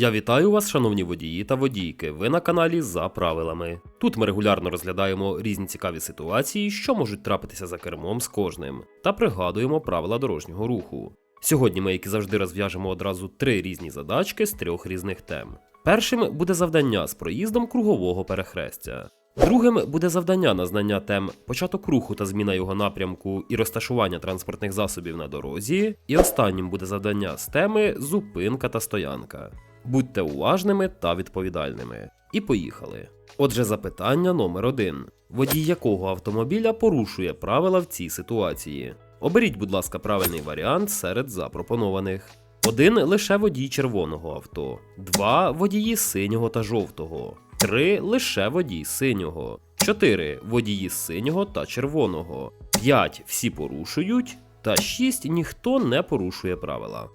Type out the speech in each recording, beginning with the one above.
Я вітаю вас, шановні водії та водійки. Ви на каналі за правилами. Тут ми регулярно розглядаємо різні цікаві ситуації, що можуть трапитися за кермом з кожним, та пригадуємо правила дорожнього руху. Сьогодні ми, як і завжди, розв'яжемо одразу три різні задачки з трьох різних тем. Першим буде завдання з проїздом кругового перехрестя. Другим буде завдання на знання тем початок руху та зміна його напрямку і розташування транспортних засобів на дорозі. І останнім буде завдання з теми зупинка та стоянка. Будьте уважними та відповідальними. І поїхали. Отже, запитання номер один: водій якого автомобіля порушує правила в цій ситуації? Оберіть, будь ласка, правильний варіант серед запропонованих. Один лише водій червоного авто, два водії синього та жовтого, три лише водій синього, чотири водії синього та червоного, п'ять всі порушують, та шість ніхто не порушує правила.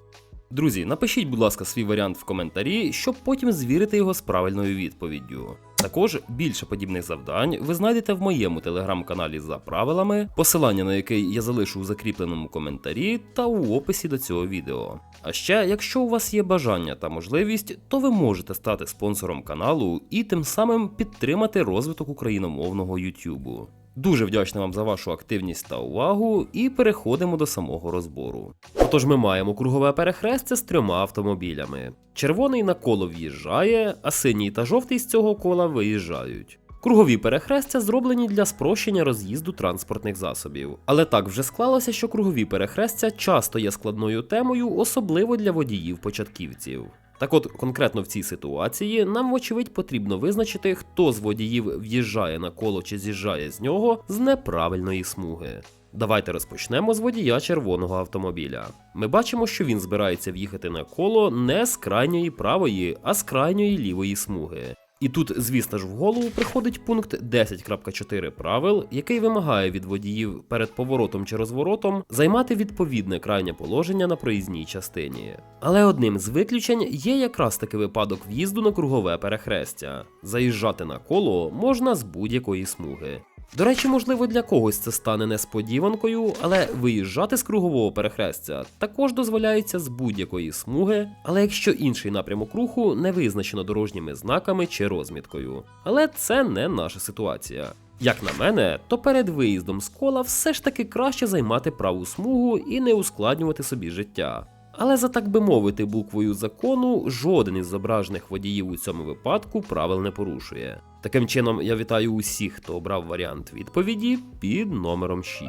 Друзі, напишіть, будь ласка, свій варіант в коментарі, щоб потім звірити його з правильною відповіддю. Також більше подібних завдань ви знайдете в моєму телеграм-каналі за правилами, посилання на який я залишу у закріпленому коментарі та у описі до цього відео. А ще, якщо у вас є бажання та можливість, то ви можете стати спонсором каналу і тим самим підтримати розвиток україномовного YouTube. Дуже вдячний вам за вашу активність та увагу, і переходимо до самого розбору. Отож, ми маємо кругове перехрестя з трьома автомобілями. Червоний на коло в'їжджає, а синій та жовтий з цього кола виїжджають. Кругові перехрестя зроблені для спрощення роз'їзду транспортних засобів. Але так вже склалося, що кругові перехрестя часто є складною темою, особливо для водіїв-початківців. Так от, конкретно в цій ситуації нам, вочевидь, потрібно визначити, хто з водіїв в'їжджає на коло чи з'їжджає з нього з неправильної смуги. Давайте розпочнемо з водія червоного автомобіля. Ми бачимо, що він збирається в'їхати на коло не з крайньої правої, а з крайньої лівої смуги. І тут, звісно ж, в голову приходить пункт 10.4 правил, який вимагає від водіїв перед поворотом чи розворотом займати відповідне крайнє положення на проїзній частині. Але одним з виключень є якраз таки випадок в'їзду на кругове перехрестя. Заїжджати на коло можна з будь-якої смуги. До речі, можливо, для когось це стане несподіванкою, але виїжджати з кругового перехрестя також дозволяється з будь-якої смуги, але якщо інший напрямок руху не визначено дорожніми знаками чи розміткою. Але це не наша ситуація. Як на мене, то перед виїздом з кола все ж таки краще займати праву смугу і не ускладнювати собі життя. Але за так би мовити, буквою закону, жоден із зображених водіїв у цьому випадку правил не порушує. Таким чином, я вітаю усіх, хто обрав варіант відповіді під номером 6.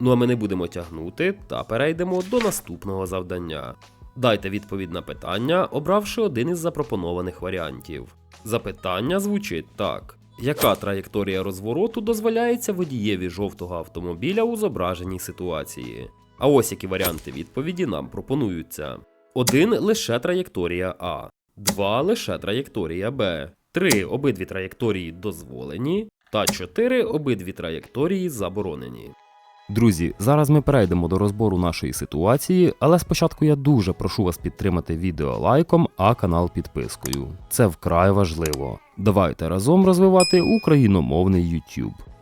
Ну а ми не будемо тягнути та перейдемо до наступного завдання. Дайте відповідь на питання, обравши один із запропонованих варіантів. Запитання звучить так: яка траєкторія розвороту дозволяється водієві жовтого автомобіля у зображеній ситуації? А ось які варіанти відповіді нам пропонуються: 1 лише траєкторія А, 2 лише траєкторія Б, 3 обидві траєкторії дозволені, та 4 обидві траєкторії заборонені. Друзі, зараз ми перейдемо до розбору нашої ситуації, але спочатку я дуже прошу вас підтримати відео лайком, а канал підпискою. Це вкрай важливо. Давайте разом розвивати україномовний YouTube.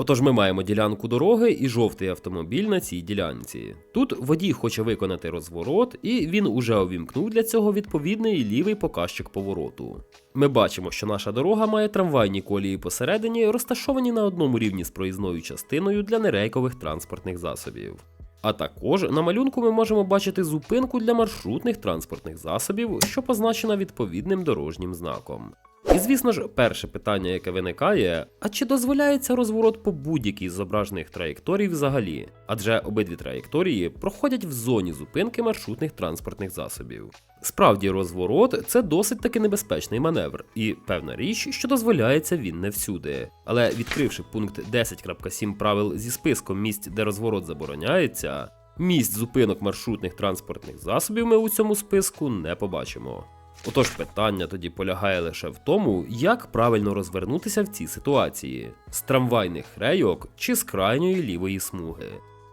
Отож, ми маємо ділянку дороги і жовтий автомобіль на цій ділянці. Тут водій хоче виконати розворот, і він уже увімкнув для цього відповідний лівий показчик повороту. Ми бачимо, що наша дорога має трамвайні колії посередині, розташовані на одному рівні з проїзною частиною для нерейкових транспортних засобів. А також на малюнку ми можемо бачити зупинку для маршрутних транспортних засобів, що позначена відповідним дорожнім знаком. І звісно ж, перше питання, яке виникає: а чи дозволяється розворот по будь-якій з зображених траєкторій взагалі? Адже обидві траєкторії проходять в зоні зупинки маршрутних транспортних засобів. Справді, розворот це досить таки небезпечний маневр, і певна річ, що дозволяється він не всюди. Але відкривши пункт 10.7 правил зі списком місць, де розворот забороняється, місць зупинок маршрутних транспортних засобів ми у цьому списку не побачимо. Отож, питання тоді полягає лише в тому, як правильно розвернутися в цій ситуації з трамвайних рейок чи з крайньої лівої смуги.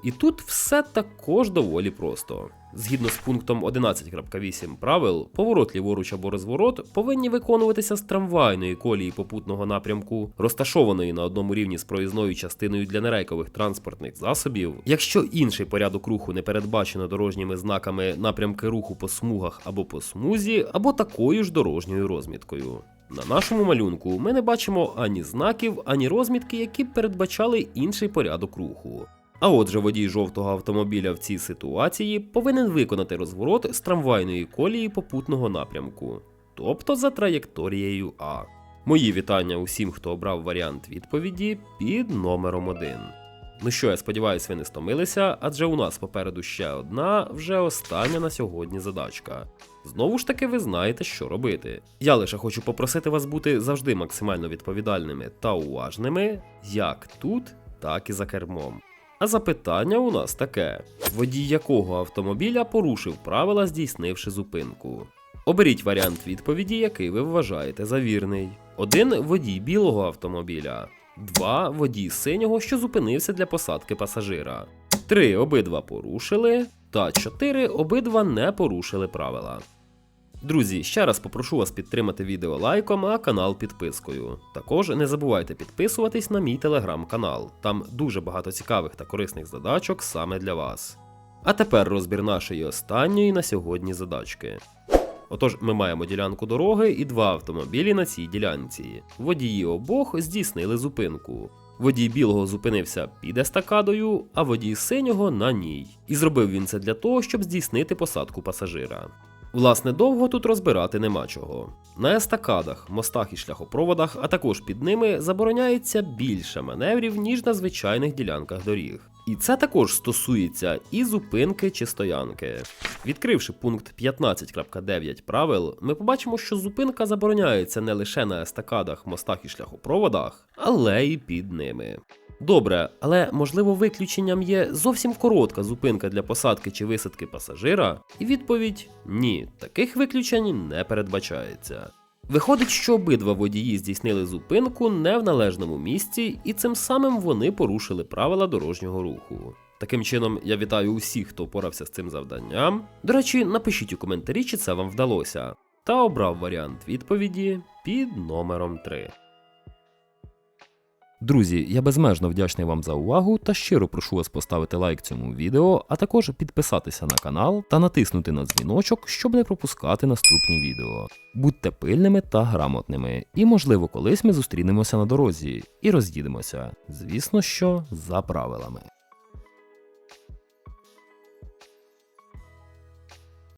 І тут все також доволі просто. Згідно з пунктом 11.8 правил, поворот ліворуч або розворот повинні виконуватися з трамвайної колії попутного напрямку, розташованої на одному рівні з проїзною частиною для нерейкових транспортних засобів. Якщо інший порядок руху не передбачено дорожніми знаками напрямки руху по смугах або по смузі, або такою ж дорожньою розміткою. На нашому малюнку ми не бачимо ані знаків, ані розмітки, які б передбачали інший порядок руху. А отже, водій жовтого автомобіля в цій ситуації повинен виконати розворот з трамвайної колії попутного напрямку, тобто за траєкторією А. Мої вітання усім, хто обрав варіант відповіді під номером 1. Ну що, я сподіваюся, ви не стомилися, адже у нас попереду ще одна, вже остання на сьогодні задачка. Знову ж таки, ви знаєте, що робити. Я лише хочу попросити вас бути завжди максимально відповідальними та уважними, як тут, так і за кермом. А запитання у нас таке: водій якого автомобіля порушив правила, здійснивши зупинку? Оберіть варіант відповіді, який ви вважаєте за вірний. Один водій білого автомобіля, два водій синього, що зупинився для посадки пасажира. Три обидва порушили, та чотири обидва не порушили правила. Друзі, ще раз попрошу вас підтримати відео лайком, а канал підпискою. Також не забувайте підписуватись на мій телеграм-канал. Там дуже багато цікавих та корисних задачок саме для вас. А тепер розбір нашої останньої на сьогодні задачки. Отож, ми маємо ділянку дороги і два автомобілі на цій ділянці. Водії обох здійснили зупинку. Водій білого зупинився під естакадою, а водій синього на ній. І зробив він це для того, щоб здійснити посадку пасажира. Власне, довго тут розбирати нема чого. На естакадах, мостах і шляхопроводах, а також під ними забороняється більше маневрів, ніж на звичайних ділянках доріг. І це також стосується і зупинки чи стоянки. Відкривши пункт 15.9 правил, ми побачимо, що зупинка забороняється не лише на естакадах, мостах і шляхопроводах, але й під ними. Добре, але можливо виключенням є зовсім коротка зупинка для посадки чи висадки пасажира? І відповідь ні, таких виключень не передбачається. Виходить, що обидва водії здійснили зупинку не в належному місці, і цим самим вони порушили правила дорожнього руху. Таким чином, я вітаю усіх, хто впорався з цим завданням. До речі, напишіть у коментарі, чи це вам вдалося, та обрав варіант відповіді під номером 3. Друзі, я безмежно вдячний вам за увагу та щиро прошу вас поставити лайк цьому відео, а також підписатися на канал та натиснути на дзвіночок, щоб не пропускати наступні відео. Будьте пильними та грамотними, і можливо колись ми зустрінемося на дорозі і роз'їдемося. Звісно, що за правилами.